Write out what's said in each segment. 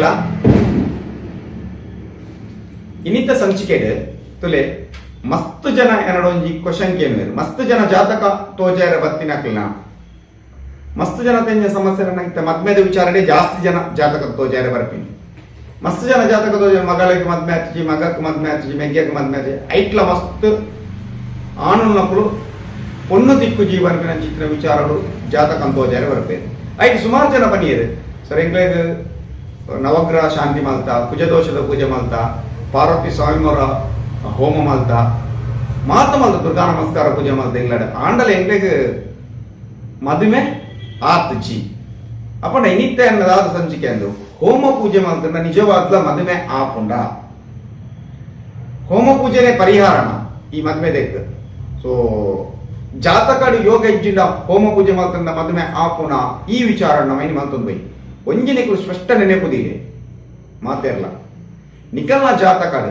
ಕೇಳಲ ಇನ್ನಿತ ಸಂಚಿಕೆಡ್ ತುಲೆ, ಮಸ್ತ್ ಜನ ಎರಡು ಒಂಜಿ ಕ್ವಶನ್ ಕೇಳಿದ್ರು ಮಸ್ತ್ ಜನ ಜಾತಕ ತೋಜಾರ ಬತ್ತಿನಕ್ಲ ಮಸ್ತ್ ಜನ ತೆಂಜ ಸಮಸ್ಯೆ ನನಗೆ ಮದ್ಮೆದ ವಿಚಾರಣೆ ಜಾಸ್ತಿ ಜನ ಜಾತಕ ತೋಜಾರ ಬರ್ತೀನಿ ಮಸ್ತ್ ಜನ ಜಾತಕ ತೋಜಾರ ಮಗಳಿಗೆ ಮದ್ಮೆ ಹಚ್ಚಿ ಮಗಕ್ಕೆ ಮದ್ಮೆ ಹಚ್ಚಿ ಮೆಗ್ಗೆಗೆ ಮದ್ಮೆ ಹಚ್ಚಿ ಐಟ್ಲ ಮಸ್ತ್ ಆನುನಕ್ಕಳು ಪೊನ್ನು ದಿಕ್ಕು ಜೀವನ ಚಿತ್ರ ವಿಚಾರಗಳು ಜಾತಕ ತೋಜಾರ ಬರ್ಬೇಕು ಐಟ್ ಸುಮಾರು ಜನ ಬನ್ನಿಯರು. ಸರ್ ಎಂಗ್ಲೇಗ್ ನವಗ್ರಹ ಶಾಂತಿ ಮಲ್ತ, ಕುಜದೋಷದ ಪೂಜೆ ಮಲ್ತ, ಪಾರ್ವತಿ ಸ್ವಾಮಿಯವರ ಹೋಮ ಮಲ್ತ, ಮಾತ ಮಲ್ತ, ದುರ್ಗಾ ನಮಸ್ಕಾರ ಪೂಜೆ ಮಲ್ತ ಇಲ್ಲ ಆಂಡಲ ಎಂಗ್ಲೇಗ್ ಮದುವೆ ಆತುಚಿ ಅಪ್ಪ ಇನ್ನಿತ್ತೆ ಅನ್ನದಾದ ಸಂಚಿಕೆ ಅಂದ್ರು ಹೋಮ ಪೂಜೆ ಮಲ್ತಂಡ ನಿಜವಾದ್ಲ ಮದುವೆ ಆಪುಂಡ. ಹೋಮ ಪೂಜೆನೆ ಪರಿಹಾರನ ಈ ಮದುವೆ ದೇಕ್. ಸೊ, ಜಾತಕಡು ಯೋಗ ಇಜ್ಜಿಂಡ ಹೋಮ ಪೂಜೆ ಮಲ್ತಂಡ ಮದುವೆ ಆಪುನ ಈ ವಿಚಾರ ಮೈನ್ ಮಲ್ತೊಂದು ಬೈ. ಒಂಜಿನಿಗಳು ಸ್ಪಷ್ಟ ನೆನೆಪುದಿದೆ ಮಾತೇರ್ಲ ನಿಕಲ್ನ ಜಾತಕಡ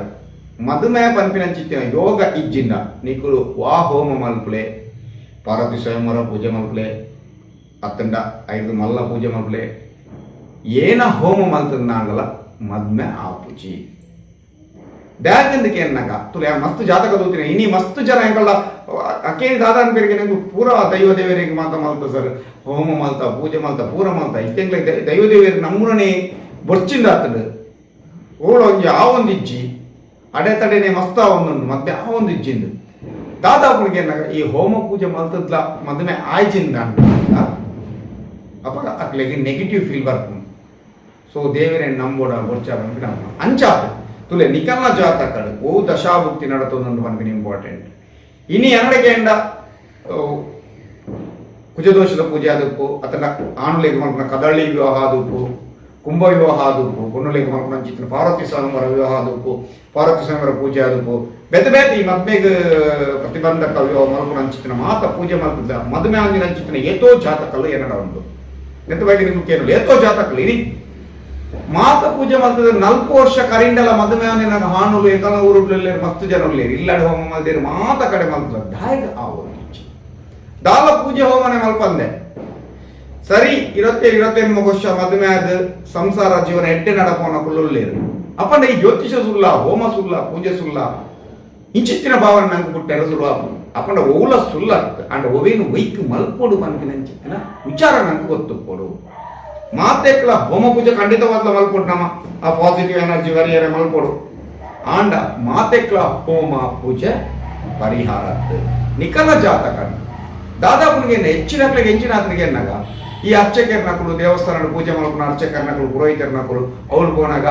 ಮಧುಮೇಹ ಪನ್ಪಿನ ಪಂಪಿನಂಚಿತ್ತಿನ ಯೋಗ ಇಜ್ಜಿಂಡ ನಿಕುಲು ವಾ ಹೋಮ ಮಲ್ಪುಲೆ. ಪಾರ್ವತಿ ಸ್ವಯಂವರ ಪೂಜೆ ಮಲ್ಪುಲೆ. ಅತ್ತಂಡ ಐದು ಮಲ್ಲ ಪೂಜೆ ಮಲ್ಪುಲೆ. ಏನ ಹೋಮ ಮಲ್ತಂದಾಂಗಲ ಆ ಆಪುಜಿ ಡ್ಯಾಗಂದಕ್ಕೆ ಎನ್ನಗ ತುಲೆ ಮಸ್ತ್ ಜಾತಕ ದೂತಿನ ಇನಿ ಮಸ್ತ್ ಜನ ಎಂಕಲ್ಲ ಅಕೇ ದಾದಾನ್ ಬೇರೆ ನಂಗೆ ಪೂರ ದೈವ ದೇವರಿಗೆ ಮಾತ ಮಲ್ತ ಸರ್. ಹೋಮ ಮಲ್ತ, ಪೂಜೆ ಮಲ್ತ, ಪೂರ ಮಲ್ತ. ಇತ್ತೆಂಗ್ಲ ದೈವ ದೇವರಿಗೆ ನಮ್ಮೂರನೇ ಬರ್ಚಿಂದ ಆತಡು ಓಳ ಒಂಜಿ ಆ ಒಂದು ಇಜ್ಜಿ ಅಡೆತಡೆನೆ ಮಸ್ತ್ ಒಂದು ಮತ್ತೆ ಆ ಒಂದು ಇಜ್ಜಿಂದು. ಈ ಹೋಮ ಪೂಜೆ ಮಲ್ತದ್ಲ, ಮದುವೆ ಆಯ್ಜಿಂದ ಅಪ್ಪ, ಅಕ್ಲೆಗೆ ನೆಗೆಟಿವ್ ಫೀಲ್ ಬರ್ಕೊಂಡು ಸೊ ದೇವರೇ ನಂಬೋಡ ಅಂತ ಅಂಚಾದ ತುಲೆ ನಿಕಲ್ನ ಜಾತಕಡು ಓ ದಶಾಭುಕ್ತಿ ನಡತೊಂದು ಪನ್ಪಿನ ಇಂಪಾರ್ಟೆಂಟ್ ಇನಿ ಎರಡಕ್ಕೆ ಎಂಡ? ಕುಜದೋಷದ ಪೂಜೆ ಆದಪ್ಪು ಅತನ ಆಣುಲೆಗೆ ಮಲ್ಪನ ಕದಳಿ ವಿವಾಹ ಆದಪ್ಪು ಕುಂಭ ವಿವಾಹ ಆದಪ್ಪು ಕೊನ್ನುಲೆಗೆ ಮಲ್ಪನ ಚಿತ್ರ ಪಾರ್ವತಿ ಸ್ವಾಮಿವರ ವಿವಾಹ ಆದಪ್ಪು ಪಾರ್ವತಿ ಸ್ವಾಮಿವರ ಪೂಜೆ ಆದಪ್ಪು ಬೆತ್ತ ಬೇತ ಈ ಮದ್ಮೆಗ ಪ್ರತಿಬಂಧಕ ವಿವಾಹ ಮಲ್ಪನ ಚಿತ್ರ ಮಾತ ಪೂಜೆ ಮಲ್ಪದ ಮದುವೆ ಅಂದಿನ ಚಿತ್ರ ಏತೋ ಜಾತಕಲ್ಲು ಏನಡ ಉಂಟು ಎಂತ ನಿಮ್ಗೆ ಕೇಳಲು ಏತೋ ಜಾತಕಲ್ಲು ಇರಿ. ಮಾತ ಪೂಜೆ ಮಾಡ್ತದೆ ನಾಲ್ಕು ವರ್ಷ ಕರಿಂಡಲ ಮದುವೆ ನಾನು ಹಾನುಲು ಏಕಲ ಊರುಗಳಲ್ಲಿ ಮತ್ತು ಜನ ಇಲ್ಲ ಹೋಮ ಮಾಡಿದ್ರೆ ಮಾತ ಕಡೆ ಮಾಡ್ತದೆ ದಾಯಗ ಆವರು ದಾಲ ಪೂಜೆ ಹೋಮನೆ ಮಲ್ಪಂದೆ. ಸರಿ ಇರತ್ತೇಳು ಇರತ್ತೆಂಬ ವರ್ಷ ಮದುವೆ ಆದ ಸಂಸಾರ ಜೀವನ ಎಡ್ಡೆ ನಡಪೋನ ಕುಲ್ಲುಳ್ಳೇರು ಅಪ್ಪಂಡ, ಈ ಜ್ಯೋತಿಷ ಸುಲ್ಲ ಹೋಮ ಸುಲ್ಲ ಪೂಜೆ ಸುಲ್ಲ ಇಂಚಿತ್ತಿನ ಭಾವನೆ ನಂಗೆ ಬಿಟ್ಟೆರ ಸುಲಭ ಅಪ್ಪಂಡ, ಓಲ ಸುಲ್ಲ ಅಂಡ ಒವೇನು ವೈಕ್ ಮಲ್ಪೋಡು ಮನ್ಪಿನ ವಿಚಾರ ನಂಗೆ ಗೊತ್ತು ಕೊಡು. ಮಾತೆಕ್ಲ ಹೋಮ ಪೂಜೆ ಖಂಡಿತವಾದ ಮಲ್ಪೊಡು ನಮ್ಮ ಆ ಪಾಸಿಟಿವ್ ಎನರ್ಜಿ ವರಿಯರೆ ಮಲ್ಪೊಡು ಆಂಡ ಮಾತೆಕ್ಲ ಹೋಮ ಪೂಜೆ ಪರಿಹಾರ ನಿಕಲ ಜಾತಕ ದಾದಾಪುನಿಗೆ ಹೆಚ್ಚಿನಕ್ಲಿಗೆ ಹೆಚ್ಚಿನ ಆತನಿಗೆ ಎನ್ನಾಗ ಈ ಅರ್ಚಕರ್ನಕಲು ದೇವಸ್ಥಾನದ ಪೂಜೆ ಮಲ್ಪನ ಅರ್ಚಕರ್ನಕಲು ಪುರೋಹಿತರ್ನಕಲು ಅವಳು ಹೋನಾಗ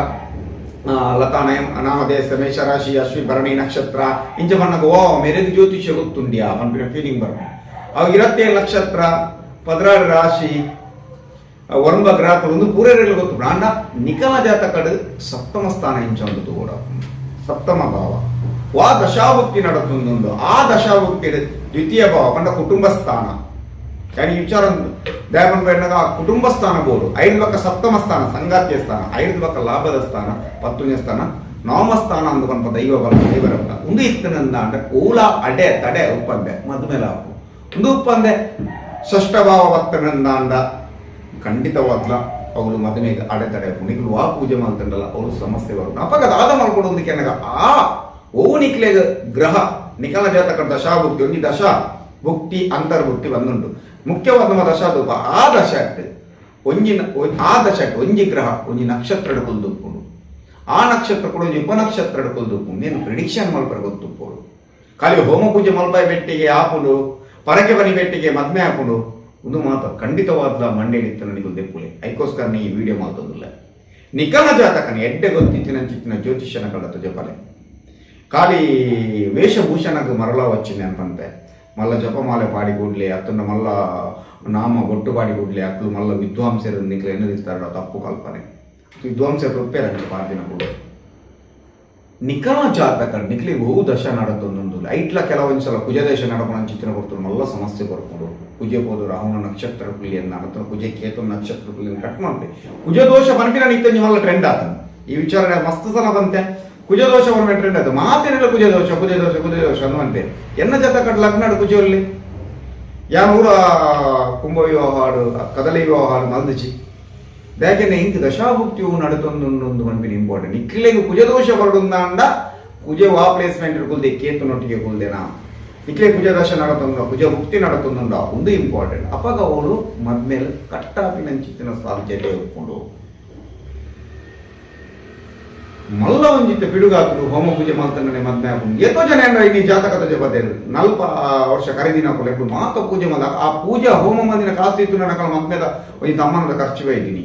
ಆ, ಲತಾ ನಯಂ ಅನಾಮದೇಶ ಮೇಷರಾಶಿ ಅಶ್ವಿ ಭರಣಿ ನಕ್ಷತ್ರ ಇಂಚ ಬಣ್ಣಗ ಓ ಮೆರೆದು ಜ್ಯೋತಿಷ್ಯ ಗೊತ್ತುಂಡ್ಯಾ ಪನ್ಪಿನ ಫೀಲಿಂಗ್ ಬರ ಅವು ಇರತ್ತೇಳು ನಕ್ಷತ್ರ ಪದರಾಡು ರಾಶಿ ವರ್ಮ ಗ್ರಹಗಳು ಒಂದು ಪೂರೈಗಳು ಗೊತ್ತು ಬ್ರಾಂಡ ನಿಕಲ ಜಾತಕಡು ಸಪ್ತಮ ಸ್ಥಾನ ಇಂಚೊಂದು ಕೂಡ ಸಪ್ತಮ ಭಾವ ವಾ ದಶಾಭುಕ್ತಿ ನಡತೊಂದೊಂದು ಆ ದಶಾಭುಕ್ತಿ ದ್ವಿತೀಯ ಭಾವ ಪಂಡ ಕುಟುಂಬ ಸ್ಥಾನ కానీ ఈ విచారం దైవం పెట్టినగా కుటుంబ స్థాన ಬೋಡು ಐದು ಪಕ್ಕ ಸಪ್ತಮ ಸ್ಥಾನ ಸಂಗಾತಿಯ ಸ್ಥಾನ ಐದು ಪಕ್ಕ ಲಾಭದ ಸ್ಥಾನ ಪತ್ತುಣ್ಯ ಸ್ಥಾನ ನವಮ ಸ್ಥಾನ ಅಂದು ಪಂಪ ದೈವ ಬಲ ದೇವರ ಬಲ ಒಂದು ಇತ್ತನಂದ ಅಂದ್ರೆ ಓಲ ಅಡೆ ತಡೆ ಉಪ್ಪಂದೆ ಮದುವೆ ಲಾಭ ಒಂದು ಉಪ್ಪಂದೆ ಷಷ್ಠ ಭಾವ ಭಕ್ತನಂದ ಅಂದ ಖಂಡಿತವಾಗ್ಲ ಅವಳು ಮದುವೆಗೆ ಅಡೆತಡೆ ನಿಖಲು ಆ ಪೂಜೆ ಮಾಡ್ತಂಡಲ್ಲ ಅವಳು ಸಮಸ್ಯೆ ಬರುವ ಅಪಗದ ಆದ ದಾದ ಒಂದು ಕೆನಗ. ಆ, ಓ ನಿಕ್ಲೆಗ ಗ್ರಹ ನಿಖಲ ಜಾತಕ ದಶಾಭುಕ್ತಿ, ಒಂದು ದಶ ಭುಕ್ತಿ, ಅಂತರ್ಭುಕ್ತಿ ಒಂದುಂಟು. ಮುಖ್ಯವಾದ ನಮ್ಮ ದಶಾಧೂಪ ಆ ದಶ ಒಂಜಿ ಆ ದಶ ಒಂಜಿ ಗ್ರಹ, ಒಂಜಿ ನಕ್ಷತ್ರ ಕುಲ್ದುಪ್ಪುಂಡು ಆ ನಕ್ಷತ್ರ ಕೂಡ ಒಂಜಿ ಉಪನಕ್ಷತ್ರ ಕೊಲ್ದುಪ್ಪುಂಡು ನೀನು ಪ್ರಿಡಿಕ್ಷನ್ ಮಲ್ಪರ ಗೊತ್ತುಪ್ಪುಡು ಖಾಲಿ ಹೋಮ ಪೂಜೆ ಮಲ್ಪಾಯಿ ಬೆಟ್ಟಿಗೆ ಹಾಕೊಂಡು ಪರಕೆ ಬನಿ ಬೆಟ್ಟಿಗೆ ಮದ್ಮೆ ಹಾಕೊಂಡು. ಒಂದು ಮಾತು. ಖಂಡಿತವಾದ ಮಂಡೇಳಿತ್ತನ ನಿಗಲ್ದೆ ಪುಲೆ ಅದಕ್ಕೋಸ್ಕರನೇ ಈ ವಿಡಿಯೋ ಮಾತೊಂದಿಲ್ಲ ನಿಖನ ಜಾತಕನ, ಎಡ್ಡೆ ಗೊತ್ತಿತ್ತಿನ ಚಿತ್ತಿನ ಜ್ಯೋತಿಷ್ಯನ ಕಂಡ ಜಪಾಲೆ ಖಾಲಿ ವೇಷಭೂಷಣಕ್ಕೆ ಮರಳ ವಚ್ಚಿನ ಅಂತಂತೆ. ಮಲ್ಲ ಜಪಮಾಲೆ ಪಾಡಿ ಕೊಡ್ಲಿ ಅತ್ತನ್ನ ಮಲ್ಲ ನಾಮ ಗೊಟ್ಟು ಪಾಡಿ ಕೊಡ್ಲಿ ಮಲ್ಲ ವಿದ್ವಾಂಸರು ನಿಖಲ ಎನ್ನದಿರ್ತಾರ ತಪ್ಪು ಕಲ್ಪನೆ. ವಿದ್ವಾಂಸರು ರುಪೇರಂತೆ ಪಾರ್ದಿನ ಕೂಡ. ನಿಕಲ ಜಾತಕ ನಿಖಲಿ ಬಹು ದಶ ನಡತೊಂದೊಂದು ಐಟ್ಲ ಕೆಲವೊಂದು ಸಲ ಕುಜದೇಶ ನಡಪನ ಚಿತ್ರ ಕೊಡ್ತಾರೆ. ಮಲ್ಲ ಸಮಸ್ಯೆ ಬರ್ಕೊಂಡು ಕುಜೆ ಹೋದು ರಾಹುನ ನಕ್ಷತ್ರ ಪುಲಿಯನ್ನು ನಡತ ಕುಜೆ ಕೇತು ನಕ್ಷತ್ರ ಪುಲಿಯನ್ನು ಕಟ್ ಮಾಡ್ತೆ ಕುಜದೋಷ ಬರ್ಬಿನ ನಿತ್ಯ ನಿಮ್ಮಲ್ಲ ಟ್ರೆಂಡ್ ಆತ ಈ ವಿಚಾರ ಮಸ್ತ್ ಸಲ ಬಂತೆ. ಕುಜದೋಷ ಬರ್ಮೆ ಟ್ರೆಂಡ್ ಆಯ್ತು ಮಾತೇನಿಲ್ಲ ಕುಜದೋಷ ಕುಜದೋಷ ಕುಜದೋಷ ಅನ್ನುವಂತೆ. ಎನ್ನ ಜಾತಕ ಲಗ್ನಾಡು ಕುಜಲ್ಲಿ ಯಾರು ಕುಂಭ ವಿವಾಹ ಹಾಡು ಕದಲಿ ವಿವಾಹ ಹಾಡು ಮಲ್ದಿಚಿ ದಾಯಕನೆ ಇಂಕ್ ದಶಾಭುಕ್ತಿಯು ನಡುತ್ತೊಂದೊಂದೊಂದು ಮನ್ಪಿನ ಇಂಪಾರ್ಟೆಂಟ್ ದೋಷ ಕುಜದೋಷ ಬರಡುಂದಾಂಡ ಕುಜ ವಾ ಪ್ಲೇಸ್ಮೆಂಟ್ ಕುಲ್ದೆ ಕೇತು ನೊಟ್ಟಿಗೆ ಕುಲ್ದೆನಾ ಇಕ್ಲೆ ಕುಜ ದಶ ನಡತೊಂದ ಕುಜ ಮುಕ್ತಿ ನಡತೊಂದುಂಡ ಒಂದು ಇಂಪಾರ್ಟೆಂಟ್ ಅಪಗ ಅವಳು ಮದ್ಮೇಲೆ ಕಟ್ಟಾಪಿನಂಚಿತ್ತಿನ ಸಾಧ್ಯತೆ ಒಪ್ಕೊಂಡು ಮಲ್ಲ ಒಂಜಿತ್ತ ಪಿಡುಗಾಕುಡು ಹೋಮ ಪೂಜೆ ಮಾಡ್ತಾನೆ ಮದ್ಮೆ ಹಾಕೊಂಡು ಎಷ್ಟೋ ಜನ ಏನ್ರ ಇನ್ನೀ ಜಾತಕದ ಜಪದೇರು ನಲ್ಪ ವರ್ಷ ಕರೆದಿನ ಕೊಲೆಗಳು ಮಾತ ಪೂಜೆ ಮಾಡ ಆ ಪೂಜೆ ಹೋಮ ಮಂದಿನ ಕಾಸ್ತಿ ಇತ್ತು ನನ್ನ ಮದ್ಮೆದ ಒಂದು ತಮ್ಮನದ ಖರ್ಚು ಇದ್ದೀನಿ.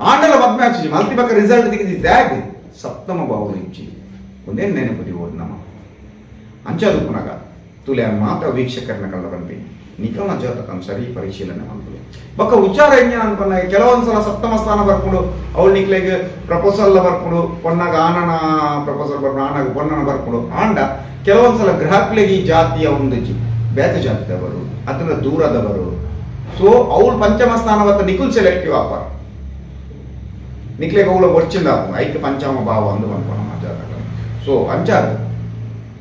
ಆಂಡಲ ಹಚ್ಚಿ ಮಲ್ತಿ ಬಕ್ಕ ರಿಸಲ್ಟ್ ತೆಗೆದಿ ದ್ಯಾಗ್ ಸಪ್ತಮ ಬಾವು ಇಚ್ಚಿ. ಒಂದೇ ನೆನಪದಿ ಹೋದ್ ನಮ್ಮ. ಅಂಚಾದು ಪುನಗ, ತುಲೆ ಮಾತ್ರ ವೀಕ್ಷಕರನ್ನ ಕಳೆದ ಬಂದಿ ನಿಕಮ ಜಾತಕಂ ಸರಿ ಪರಿಶೀಲನೆ ಮಾಡ್ಕೊಳ್ಳಿ ಬಕ್ಕ ಉಚ್ಚಾರ ಹೆಂಗೆ ಅನ್ಕೊಂಡ ಕೆಲವೊಂದ್ಸಲ ಸಪ್ತಮ ಸ್ಥಾನ ಬರ್ಕೊಂಡು ಅವಳು ನಿಕ್ಲೆಗೆ ಪ್ರಪೋಸಲ್ ಬರ್ಕೊಂಡು ಪೊನ್ನಾಗ ಆನನ ಪ್ರಪೋಸಲ್ ಬರ್ಕೊಂಡು, ಆನಾಗ ಪೊಣ್ಣನ ಬರ್ಕೊಂಡು. ಆಂಡ, ಕೆಲವೊಂದ್ಸಲ ಗ್ರಹಕ್ಲೆಗೆ ಈ ಜಾತಿಯ ಒಂದು ಬೇತ ಜಾತಿದವರು ಅದನ್ನ ದೂರದವರು. ಸೊ ಅವಳು ಪಂಚಮ ಸ್ಥಾನವತ್ತ ನಿಕುಲ್ ಸೆಲೆಕ್ಟಿವ್ ಆಪಾರ. ನಿಕ್ಲೆಗೌಳ ಬರ್ಚಿಂದಾಪು ಐಕ್ಯ ಪಂಚಾಮ ಭಾವ ಅಂದು ಅನ್ಕೊಂಡು ಮಾತಾಡೋಣ ಸೊ ಅಂಚಾದು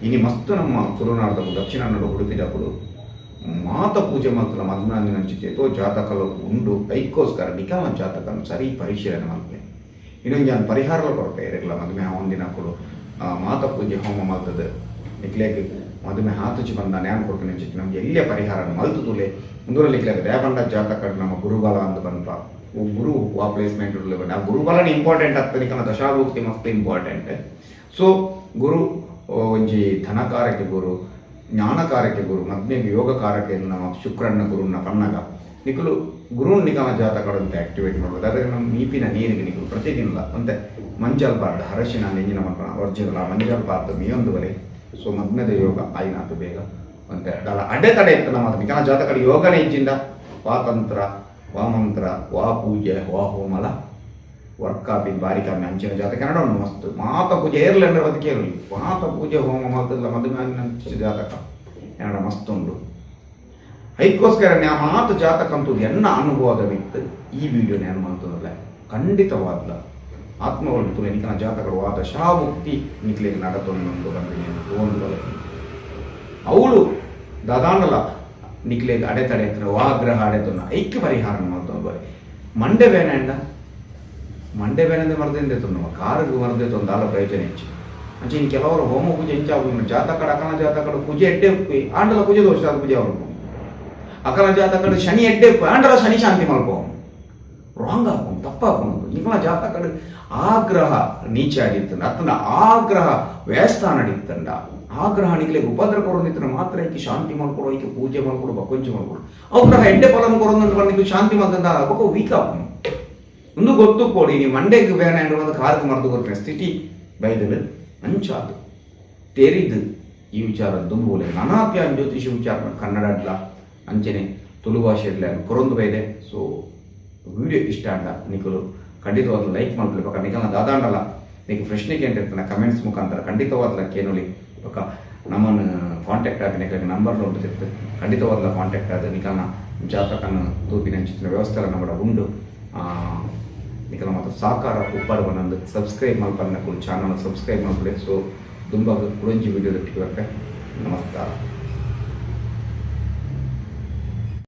ಇನಿ ಮಸ್ತ್ ನಮ್ಮ ತುಳುನಾಡದ ದಕ್ಷಿಣ ಕನ್ನಡ ಉಡುಪಿದಕ್ಕೂ ಮಾತ ಪೂಜೆ ಮಾತ್ರ ಮಧ್ನಾಂದಿನಂಚಿತೇತೋ ಜಾತಕಲು ಉಂಡು, ಐಕ್ಕೋಸ್ಕರ ನಿಕಾಮ ಜಾತಕನ್ನು ಸರಿ ಪರಿಶೀಲನೆ ಮಾಡ್ತೇನೆ. ಇನ್ನೊಂದು ನಾನು ಪರಿಹಾರಗಳು ಕೊರತೆ ಇರಲಿಲ್ಲ ಮದುವೆ ಒಂದಿನ ಕೊಡು. ಪೂಜೆ ಹೋಮ ಮಾಡ್ತದೆ. ನಿಕ್ಲೇಗೆ ಮದುವೆ ಹಾತುಚಿ ಬಂದ ನ್ಯಾನ್ ಕೊಟ್ಟು ನಿಂಚಿತ್ತು ನಮ್ಗೆ ಎಲ್ಲಿಯ ಪರಿಹಾರ ಮಲ್ತು ತುಲೆ ಮುಂದೂರಲ್ಲಿ ರೇಬಂಡ ಜಾತಕ ನಮ್ಮ ಗುರುಬಲ ಅಂತ ಬಂತ ಗುರು ಆ ಪ್ಲೇಸ್ಮೆಂಟ್ ಆ ಗುರುಬಲನ ಇಂಪಾರ್ಟೆಂಟ್ ಆಗ್ತದೆ ಕಣ ದಶಾಭುಕ್ತಿ ಮಸ್ತ್ ಇಂಪಾರ್ಟೆಂಟ್ ಸೊ ಗುರು ಒಂಜಿ ಧನಕಾರಕ್ಕೆ ಗುರು, ಜ್ಞಾನಕಾರಕ್ಕೆ ಗುರು, ಮದ್ಮೆಗೆ ಯೋಗಕಾರಕ್ಕೆ ನಮ್ಮ ಶುಕ್ರನ ಗುರುನ ಪನ್ನಗ ನಿಖಲು ಗುರು ನಿಗಮ ಜಾತಕಗಳು ಅಂತ ಆಕ್ಟಿವೇಟ್ ಮಾಡ್ಬೋದು. ಅದೇ ನಮ್ಮ ಮೀಪಿನ ನೀರಿಗೆ ನಿಕಲು ಪ್ರತಿದಿನ ಅಂತೆ ಮಂಜಲ್ ಪಾರ್ಡ್ ಹರಶಿನ ನೆಂಜಿನ ಮಕ್ಕಳ ಒರ್ಜಿನಲ್ಲ ಮಂಜಲ್ ಬಾರ್ಡ್ ಮೀಯೊಂದು ಬಲೆ ಸೊ ಮದ್ಮೆದ ಯೋಗ ಆಯ್ನಾತು ಬೇಗ. ಅಂತೆ ಅಡೆತಡೆ ಇತ್ತು ನಮ್ಮ ನಿಗಮ ಜಾತಕಗಳು ಯೋಗನೇ ಇಜ್ಜಿಂದ ವಾತಂತ್ರ ವಾಮಂತ್ರ ವಾ ಪೂಜೆ ವಾ ಹೋಮಲ ವರ್ಕ್ ಆಪಿನ್ ಬಾರಿ ಕಮ್ಮಿ ಅಂಚಿನ ಜಾತಕ ಕನ್ನಡ ಒಂದು ಮಸ್ತ್. ಮಾತ ಪೂಜೆ ಏರ್ಲೆಂಡ್ರೆ ಬದುಕಿ ಇರಲಿ. ಮಾತ ಪೂಜೆ ಹೋಮ ಮಾಡ್ತಿಲ್ಲ ಮದುವೆ ಜಾತಕ. ಕನ್ನಡ ಮಸ್ತ್ ಉಂಟು ಅದಕ್ಕೋಸ್ಕರ ನಾ ಮಾತು ಜಾತಕ ಅಂತೂ ಎನ್ನ ಅನುಭವದವಿತ್ತು ಈ ವಿಡಿಯೋ ನಾನು ಮಾಡ್ತದಲ್ಲ ಖಂಡಿತವಾದ್ಲ. ಆತ್ಮಗಳು ತುಲೆ ನಿಕನ ಜಾತಕರು ಆದ ಶಾಮುಕ್ತಿ ನಿಕ್ಲಿಗೆ ನಡತೊಂದು ಒಂದು ಬಲ ಅವಳು ದಾದಾಂಡಲ ನಿಕ್ಲಿಗೆ ಅಡೆತಡೆ ಹತ್ರ ವಾಗ್ರಹ ಅಡೆತೊಂದು ಐಕ್ಯ ಪರಿಹಾರ ಮಾಡ್ತೊಂದು ಬಲೆ ಮಂಡೆ ಬೇನೆ ಅಂಡ ಮಂಡೆ ಬೇನೆಂದು ಮರದಿಂದ ತೊಂದು ಕಾರಿಗೆ ಮರದೆ ತೊಂದು ಆಲ ಪ್ರಯೋಜನ ಹೆಚ್ಚು ಅಂಚೆ ಇನ್ನು ಕೆಲವರು ಹೋಮ ಪೂಜೆ ಹೆಚ್ಚಾಗ ಜಾತಕಡ ಅಕನ ಜಾತಕಡು ಪೂಜೆ ಎಡ್ಡೆ ಉಪ್ಪಿ ಆಂಡಲ ಪೂಜೆ ದೋಷ ಆದ ಪೂಜೆ ಅವರು ಅಕಲ ಜಾತಕಡು ಶನಿ ಎಡ್ಡೆ ಉಪ್ಪಿ ಆಂಡಲ ಶನಿ ಶಾಂತಿ ಮಲ್ಪೋ ರಾಂಗ್ ಹಾಕೊಂಡು ತಪ್ಪಾಕೊಂಡು ನಿಮ್ಮಲ ಜಾತಕಡು ಆಗ್ರಹ ನೀಚ ಅಡಿತ್ತಂಡ ಅತ್ತನ ಆಗ್ರಹ ವ್ಯಯಸ್ಥಾನ ಅಡಿತ್ತಂಡ ಆಗ್ರಹ ನಿಗಲಿ ಉಪದ್ರ ಕೊಡೋದಿತ್ತು ಮಾತ್ರ ಈಕೆ ಶಾಂತಿ ಮಾಡ್ಕೊಡು, ಈಕೆ ಪೂಜೆ ಮಾಡ್ಕೊಡು ಬಕೊಂಚಿ ಮಾಡ್ಕೊಡು. ಅವ್ರ ಎಡ್ಡೆ ಫಲನ ಕೊಡೋದು ನಿಮಗೆ ಶಾಂತಿ ಮಾಡ್ದಂತ ಬಕ್ಕ ವೀಕ್ ಆಗ್ಬೋದು ಒಂದು ಗೊತ್ತು ಕೊಡಿ, ನೀವು ಮಂಡೆಗೆ ಬೇಡ ಒಂದು ಕಾರ್ಗೆ ಮರೆದು ಸ್ಥಿತಿ ಬೈದಲು ಅಂಚಾದು. ತೆರಿದು ಈ ವಿಚಾರ ದುಂಬೋಲೆ ನಾನಾಪ್ಯ ಜ್ಯೋತಿಷ ವಿಚಾರ ಕನ್ನಡ ಅಡ್ಲ, ಅಂಚನೆ ತುಳು ಭಾಷೆಡ್ಲ ಕೊರೊಂದು ಬೈದೆ. ಸೊ ವಿಡಿಯೋ ಇಷ್ಟ ಅಂಡ ನಿಕಲು ಖಂಡಿತವಾದ ಲೈಕ್ ಪಕ್ಕ ನಿಕಲ್ನ ದಾದಾಂಡಲ್ಲ ನೀನು ಪ್ರಶ್ನೆ ಕೇಂದ್ರ ಕಮೆಂಟ್ಸ್ ಮುಖಾಂತರ ಖಂಡಿತವಾದ ಕೇನೋಲಿ ಪಕ್ಕ ನಮ್ಮನ್ನು ಕಾಂಟ್ಯಾಕ್ಟ್ ಆಗಿ ನಿಕಲಿಗೆ ನಂಬರ್ ಉಂಟು ಖಂಡಿತವಾದ ಕಾಂಟ್ಯಾಕ್ಟ್ ಆದ ನಿಕಲ್ನ ಜಾತಕನ ತೂಪಿನ ಚಿತ್ರ ವ್ಯವಸ್ಥೆ ನಮ್ಮ ಉಂಡು ನಿಕಲ ಮತ್ತು ಸಾಕಾರ ಉಪ್ಪಡವನ್ನೊಂದು ಸಬ್ಸ್ಕ್ರೈಬ್ ಮಾಡ್ಕೊಂಡು ಚಾನಲ್ ಸಬ್ಸ್ಕ್ರೈಬ್ ಮಾಡ್ಕೊಳ್ಳಿ. ಸೊ ತುಂಬ ಕುಡಂಜಿ ವಿಡಿಯೋ ನಮಸ್ಕಾರ.